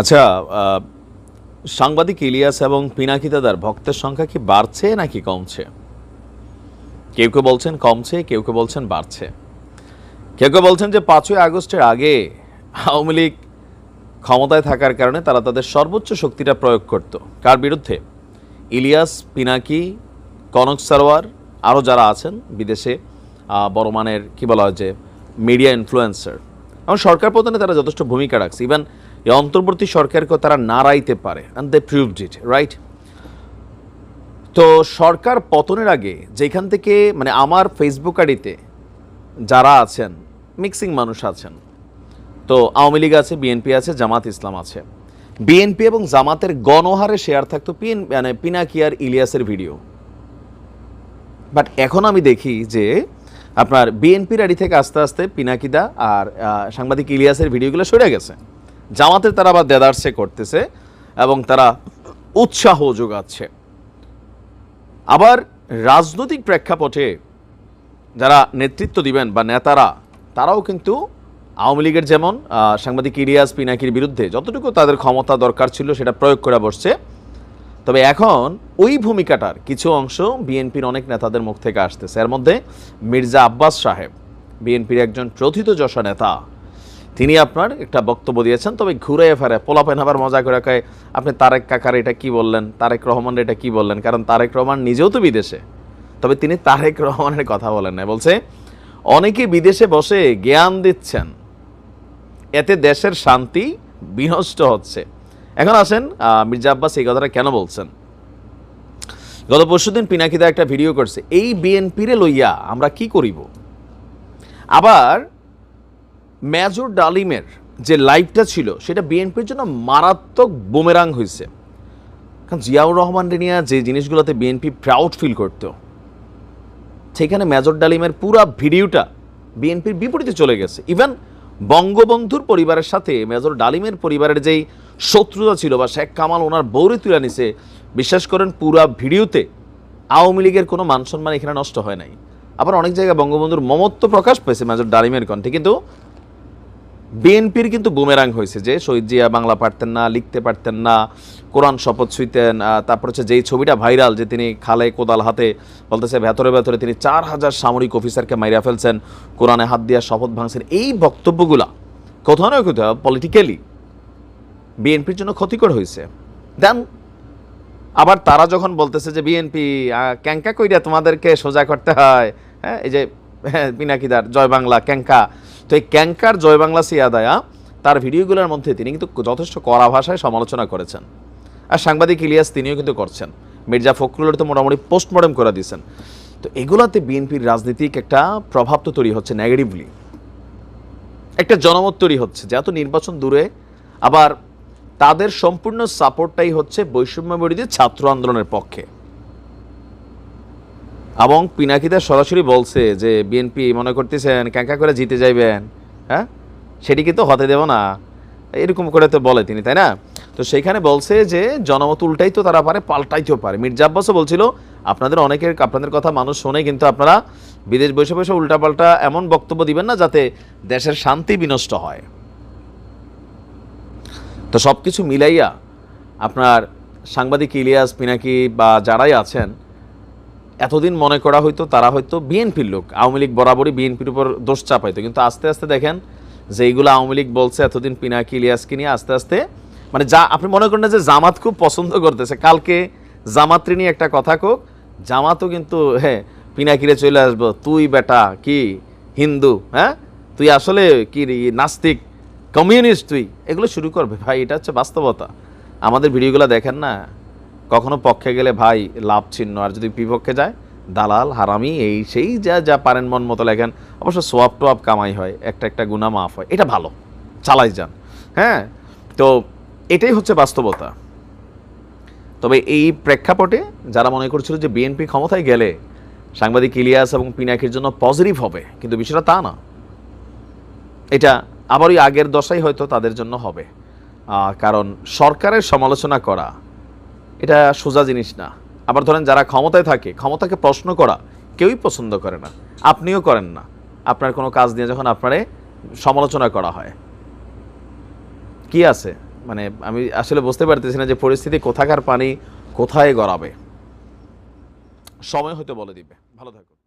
আচ্ছা সাংবাদিক ইলিয়াস এবং পিনাকি দাদার ভক্তের সংখ্যা কি বাড়ছে নাকি কমছে? কেউ কেউ বলছেন কমছে, কেউ কেউ বলছেন বাড়ছে। কেউ কেউ বলছেন যে পাঁচই আগস্টের আগে আওয়ামী লীগ ক্ষমতায় থাকার কারণে তারা তাদের সর্বোচ্চ শক্তিটা প্রয়োগ করত। কার বিরুদ্ধে? ইলিয়াস, পিনাকি, কনক সারোয়ার আরও যারা আছেন বিদেশে বড় মানের, কী বলা হয় যে মিডিয়া ইনফ্লুয়েন্সার এবং সরকার প্রধানে তারা যথেষ্ট ভূমিকা রাখছে। ইভেন এই অন্তর্বর্তী সরকারকেও তারা নাড়াইতে পারে and they proved it right তো সরকার পতনের আগে যেখান থেকে মানে আমার ফেসবুক আইডিতে যারা আছেন মিক্সিং মানুষ আছেন, তো আওয়ামী লীগ আছে বিএনপি আছে, জামাত ইসলাম আছে। বিএনপি এবং জামাতের গণহারে শেয়ার থাকতো পিন মানে পিনাকি আর ইলিয়াসের ভিডিও বাট এখন আমি দেখি যে আপনার বিএনপির আড়ি থেকে আস্তে আস্তে পিনাকিদা আর সাংবাদিক ইলিয়াসের ভিডিওগুলো সরে গেছে। জামাতের তারা আবার দেদারসে করতেছে এবং তারা উৎসাহ যোগাচ্ছে। আবার রাজনৈতিক প্রেক্ষাপটে যারা নেতৃত্ব দিবেন বা নেতারা, তারাও কিন্তু আওয়ামী লীগের যেমন সাংবাদিক ইলিয়াস পিনাকির বিরুদ্ধে যতটুকু তাদের ক্ষমতা দরকার ছিল সেটা প্রয়োগ করে বসছে। তবে এখন ওই ভূমিকাটার কিছু অংশ বিএনপির অনেক নেতাদের মুখ থেকে আসতেছে। এর মধ্যে মির্জা আব্বাস সাহেব, বিএনপির একজন প্রথিতযশা নেতা। তিনি আপনার একটা বক্তব্য দিয়েছেন, তবে ঘুরে ফেরে পোলাপেন আবার মজা করে কয়, আপনি তারেক কাকার এটা কি বললেন? তারেক রহমান এটা কি বললেন? কারণ তারেক রহমান নিজেও তো বিদেশে। তবে তিনি তারেক রহমানের কথা বলেন না বলছে, অনেকে বিদেশে বসে জ্ঞান দিচ্ছেন, এতে দেশের শান্তি বিনষ্ট হচ্ছে। এখন আসেন মির্জা আব্বাস এই কথাটা কেন বলছেন? গত পরশুদিন পিনাকিদা একটা ভিডিও করছে, এই বিএনপিরে লইয়া আমরা কি করিব? আবার মেজর ডালিমের যে লাইভটা ছিল, সেটা বিএনপির জন্য মারাত্মক বোমেরাং হয়েছে। কারণ জিয়াউর রহমান রেনিয়া যে জিনিসগুলোতে বিএনপি প্রাউড ফিল করত, সেখানে মেজর ডালিমের পুরা ভিডিওটা বিএনপির বিপরীতে চলে গেছে। ইভেন বঙ্গবন্ধুর পরিবারের সাথে মেজর ডালিমের পরিবারের যেই শত্রুতা ছিল বা শেখ কামাল ওনার বৌরে তুলে নিছে, বিশ্বাস করেন পুরা ভিডিওতে আওয়ামী লীগের কোনো মান সম্মান এখানে নষ্ট হয় নাই। আবার অনেক জায়গায় বঙ্গবন্ধুর মমত্ব প্রকাশ পেয়েছে মেজর ডালিমের কণ্ঠে, কিন্তু বিএনপির কিন্তু বুমেরাং হয়েছে যে শহীদ জিয়া বাংলা পারতেন না লিখতে পারতেন না কোরআন শপথ ছুঁইতেন তারপর হচ্ছে যেই ছবিটা ভাইরাল যে তিনি খালে কোদাল হাতে বলতেছে ভেতরে ভেতরে তিনি চার হাজার সামরিক অফিসারকে মাইরা ফেলছেন কোরআনে হাত দিয়া শপথ ভাঙছেন এই বক্তব্যগুলা কোথাও না কোথাও পলিটিক্যালি বিএনপির জন্য ক্ষতিকর হয়েছে। দেন আবার তারা যখন বলতেছে যে বিএনপি ক্যাঙ্কা কইরা তোমাদেরকে সোজা করতে হয় হ্যাঁ এই যে হ্যাঁ, পিনাকিদার জয় বাংলা ক্যাঙ্কা তো এই ক্যাঙ্কার জয় বাংলা সিয়াদায়া তার ভিডিওগুলোর মধ্যে তিনি কিন্তু যথেষ্ট কড়া ভাষায় সমালোচনা করেছেন। আর সাংবাদিক ইলিয়াস তিনিও কিন্তু করছেন। মির্জা ফখরুলের তো মোটামুটি পোস্টমর্টম করে দিয়েছেন। তো এগুলাতে বিএনপির রাজনীতিক একটা প্রভাব তো তৈরি হচ্ছে নেগেটিভলি একটা জনমত তৈরি হচ্ছে যে এত নির্বাচন দূরে, আবার তাদের সম্পূর্ণ সাপোর্টটাই হচ্ছে বৈষম্য বিরোধী ছাত্র আন্দোলনের পক্ষে। এবং পিনাকিদা সরাসরি বলছে যে, বিএনপি মনে করতেছেন ক্যাঙ্কা করে জিতে যাইবেন। হ্যাঁ? সেটি কিন্তু হতে দেব না। এরকম করে তো বলে তিনি, তাই না? তো সেইখানে বলছে যে, জনমত উল্টাই তো তারা পারে, পাল্টাইতেও পারে। মির্জা আব্বাসও বলছিল, আপনাদের অনেকের, আপনাদের কথা মানুষ শোনে, কিন্তু আপনারা বিদেশ বসে বসে উল্টাপাল্টা এমন বক্তব্য দিবেন না, যাতে দেশের শান্তি বিনষ্ট হয়। তো সব কিছু মিলাইয়া আপনার সাংবাদিক ইলিয়াস, পিনাকি বা যারাই আছেন এতদিন মনে করা হয়তো তারা হয়তো বিএনপির লোক, আওয়ামী লীগ বরাবরই বিএনপির উপর দোষ চাপাইতো। কিন্তু আস্তে আস্তে দেখেন, যে এইগুলো আওয়ামী লীগ বলছে এতদিন পিনাকি, ইলিয়াসকে নিয়ে আস্তে আস্তে মানে যা, আপনি মনে করেন না যে জামাত খুব পছন্দ করতেছে? কালকে জামাত্রী নিয়ে একটা কথা কোক জামাতও কিন্তু হ্যাঁ পিনাকিরে চলে আসব। তুই বেটা, কি? হিন্দু হ্যাঁ? তুই আসলে কি নাস্তিক? কমিউনিস্ট তুই? এগুলো শুরু করবে। ভাই, এটা হচ্ছে বাস্তবতা। আমাদের ভিডিওগুলো দেখেন না? কখনো পক্ষে গেলে ভাই, লাভ চিহ্ন আর যদি বিপক্ষে যায়, দালাল, হারামি, এই সেই যা যা পারেন মন মতো লেখেন। অবশ্য সোয়াব টোয়াব কামাই হয়, একটা একটা গুণা মাফ হয়। এটা ভালো, চালাই যান। হ্যাঁ? তো এটাই হচ্ছে বাস্তবতা। তবে এই প্রেক্ষাপটে যারা মনে করছিল যে বিএনপি ক্ষমতায় গেলে সাংবাদিক ইলিয়াস এবং পিনাকির জন্য পজিটিভ হবে, কিন্তু বিষয়টা তা না। এটা আবার ওই আগের দশাই হয়তো তাদের জন্য হবে। কারণ সরকারের সমালোচনা করা এটা সোজা জিনিস না। আবার ধরেন যারা ক্ষমতায় থাকে, ক্ষমতাকে প্রশ্ন করা কেউই পছন্দ করে না। আপনিও করেন না। আপনার কোনো কাজ নিয়ে যখন আপনারে সমালোচনা করা হয়। কি আছে? মানে আমি আসলে বুঝতে পারতেছি না যে পরিস্থিতি কোথাকার পানি কোথায় গড়াবে। সময় হয়তো বলে দিবে। ভালো থাকুন।